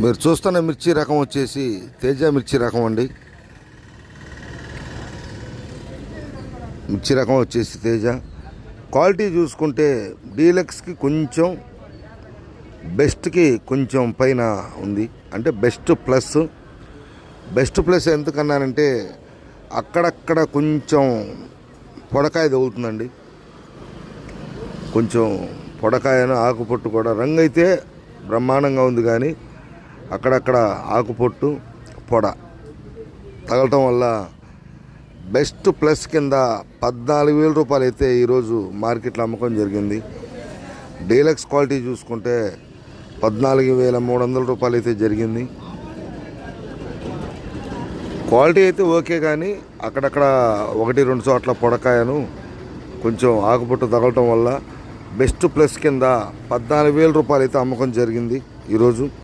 మీరు చూస్తున్న మిర్చి రకం వచ్చేసి తేజ మిర్చి రకం అండి. మిర్చి రకం వచ్చేసి తేజ. క్వాలిటీ చూసుకుంటే డీలక్స్కి కొంచెం బెస్ట్కి కొంచెం పైన ఉంది. అంటే బెస్ట్ ప్లస్. బెస్ట్ ప్లస్ ఎందుకన్నానంటే అక్కడక్కడ కొంచెం పొడకాయ తగులుతుందండి. కొంచెం పొడకాయను ఆకుపొట్టు కూడా రంగు అయితే బ్రహ్మాండంగా ఉంది కానీ అక్కడక్కడ ఆకుపొట్టు పొడ. తగలటం వల్ల బెస్ట్ ప్లస్ కింద పద్నాలుగు వేల రూపాయలు అయితే ఈరోజు మార్కెట్లో అమ్మకం జరిగింది. డీలక్స్ క్వాలిటీ చూసుకుంటే పద్నాలుగు వేల మూడు వందల రూపాయలు అయితే జరిగింది. క్వాలిటీ అయితే ఓకే కానీ అక్కడక్కడ ఒకటి రెండు చోట్ల పొడకాయను కొంచెం ఆకుపొట్టు తగలటం వల్ల బెస్ట్ ప్లస్ కింద పద్నాలుగు వేల రూపాయలు అయితే అమ్మకం జరిగింది ఈరోజు.